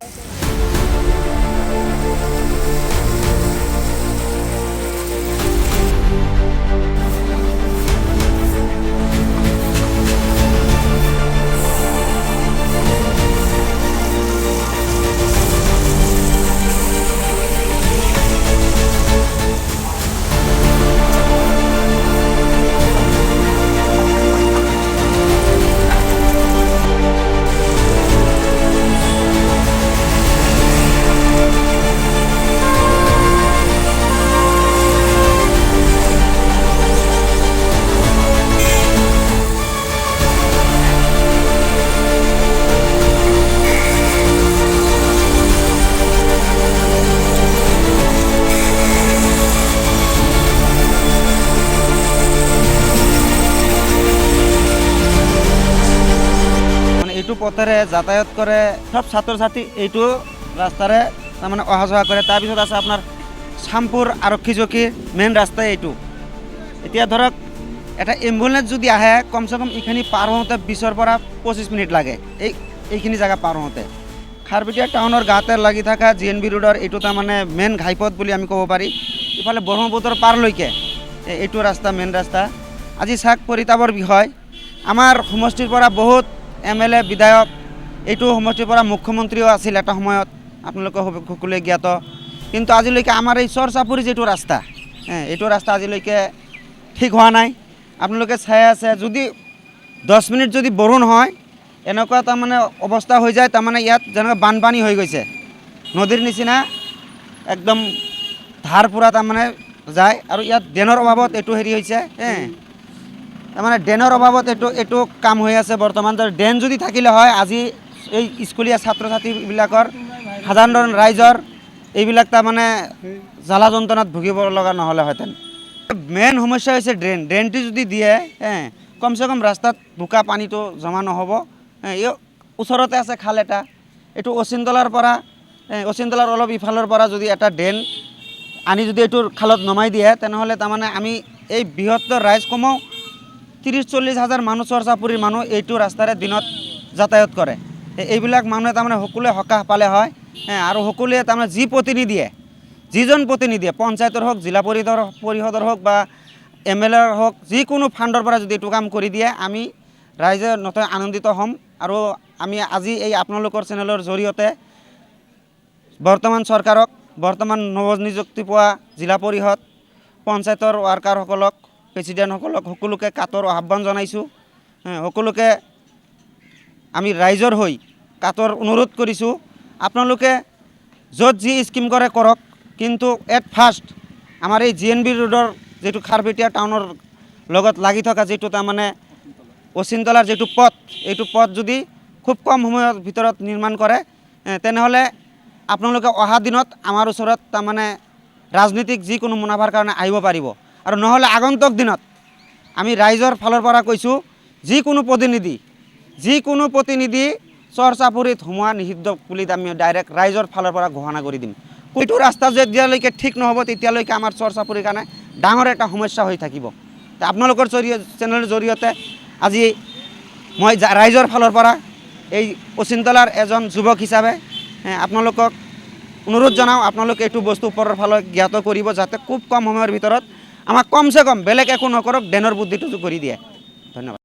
মানে পথেৰে যাতায়াত কৰে, সব ছাত্ৰ ছাত্ৰী এইটো ৰাস্তাৰে তাৰমানে অহা যোৱা কৰে তাৰপিছত আছে আপোনাৰ চামপুৰ আৰক্ষী চকীৰ মেইন ৰাস্তাই এইটো। এতিয়া ধৰক, এটা এম্বুলেঞ্চ যদি আহে, কমচে কম এইখিনি পাৰ হওঁতে বিছৰ পৰা পঁচিছ মিনিট লাগে। এই, এইখিনি জেগা পাৰ হওঁতে। খাৰপিটিয়া টাউনৰ গাতে লাগি থকা জি এন বি ৰোডৰ এইটো তাৰমানে মেইন ঘাইপথ বুলি আমি ক'ব পাৰি। ইফালে ব্ৰহ্মপুত্ৰৰ পাৰলৈকে এইটো ৰাস্তা মেইন ৰাস্তা। আজি চাক পৰিতাপৰ বিষয়। আমাৰ সমষ্টিৰ পৰা বহুত এম এল এ, বিধায়ক, এইটো সমষ্টিৰ পৰা মুখ্যমন্ত্ৰীও আছিল এটা সময়ত আপোনালোকে সক- সকলোৱে জ্ঞাত। কিন্তু আজিলৈকে আমাৰ এই চৰ চাপৰি যিটো ৰাস্তা এইটো ৰাস্তা আজিলৈকে ঠিক হোৱা নাই। আপোনালোকে চাই আছে, যদি দহ মিনিট যদি বৰষুণ হয়, এনেকুৱা তাৰমানে অৱস্থা হৈ যায়, তাৰমানে ইয়াত যেনেকৈ বানপানী হৈ গৈছে, নদীৰ নিচিনা একদম ধাৰ পুৰা তাৰমানে যায়, আৰু ইয়াত ড্ৰেইনৰ অভাৱত এইটো হেৰি হৈছে হে তাৰমানে ড্ৰেইনৰ অভাৱত এইটো এইটো কাম হৈ আছে বৰ্তমান। তো ড্ৰেইন যদি থাকিলে হয়, আজি এই স্কুলীয়া ছাত্ৰ ছাত্ৰীবিলাকৰ সাধাৰণ ৰাইজৰ, এইবিলাক তাৰমানে জ্বালা যন্ত্ৰণাত ভুগিব লগা নহ'লেহেঁতেন মেইন সমস্যা হৈছে ড্ৰেইন। ড্ৰেইনটো যদি দিয়ে কমচে কম ৰাস্তাত বোকা পানীটো জমা নহ'ব। এই ওচৰতে আছে খাল এটা। এইটো অচিন্তলাৰ পৰা অচিন্তলাৰ অলপ ইফালৰ পৰা যদি এটা ড্ৰেইন আনি যদি এইটোৰ খালত নমাই দিয়ে, তেনেহ'লে তাৰমানে আমি এই বৃহত্তৰ ৰাইজ কমেও ত্ৰিছ চল্লিছ হাজাৰ মানুহ চৰ চাপৰিৰ মানুহ এইটো ৰাস্তাৰে দিনত যাতায়াত কৰে। এই- এইবিলাক মানুহে তাৰমানে সকলোৱে সকাহ পালে হয়। আৰু সকলোৱে তাৰমানে যি প্ৰতিনিধিয়ে, যিজন প্ৰতিনিধিয়ে, পঞ্চায়তৰ হওক, জিলা পৰিষদৰ পৰিষদৰ হওক বা এম এল এৰ হওক, যিকোনো ফাণ্ডৰ পৰা যদি এইটো কাম কৰি দিয়ে, আমি ৰাইজে নথৈ আনন্দিত হ'ম। আৰু আমি আজি এই আপোনালোকৰ চেনেলৰ জৰিয়তে বৰ্তমান চৰকাৰক, বৰ্তমান নৱনিযুক্তি পোৱা জিলা পৰিষদ, পঞ্চায়তৰ ৱাৰ্কাৰসকলক প্ৰেচিডেণ্টসকলক সকলোকে কাটৰ আহ্বান জনাইছোঁ। সকলোকে আমি ৰাইজৰ হৈ কাটৰ অনুৰোধ কৰিছোঁ। আপোনালোকে য'ত যি স্কিম কৰে কৰক, কিন্তু এট ফাৰ্ষ্ট আমাৰ এই জি এন বি ৰোডৰ যিটো খাৰপেটীয়া টাউনৰ লগত লাগি থকা যিটো তাৰমানে অচিন্তলাৰ যিটো পথ, এইটো পথ যদি খুব কম সময়ৰ ভিতৰত নিৰ্মাণ কৰে তেনেহ'লে আপোনালোকে অহা দিনত আমাৰ ওচৰত তাৰমানে ৰাজনীতিক যিকোনো মুনাফাৰ কাৰণে আহিব পাৰিব। আৰু নহ'লে আগন্তুক দিনত আমি ৰাইজৰ ফালৰ পৰা কৈছোঁ, যিকোনো প্ৰতিনিধি যিকোনো প্ৰতিনিধি চৰ চাপৰিত সোমোৱা নিষিদ্ধ বুলি আমি ডাইৰেক্ট ৰাইজৰ ফালৰ পৰা ঘোষণা কৰি দিম। এইটো ৰাস্তা যেতিয়ালৈকে ঠিক নহ'ব, তেতিয়ালৈকে আমাৰ চৰ চাপৰিৰ কাৰণে ডাঙৰ এটা সমস্যা হৈ থাকিব। আপোনালোকৰ জৰিয়তে চেনেলৰ জৰিয়তে আজি মই ৰাইজৰ ফালৰ পৰা এই অচিন্তলাৰ এজন যুৱক হিচাপে আপোনালোকক অনুৰোধ জনাওঁ, আপোনালোকে এইটো বস্তু ওপৰৰ ফালে জ্ঞাত কৰিব যাতে খুব কম সময়ৰ ভিতৰত আমাক কমচে কম বেলেগ একো নকৰক ডেনৰ বুদ্ধিটো কৰি দিয়ে। ধন্যবাদ।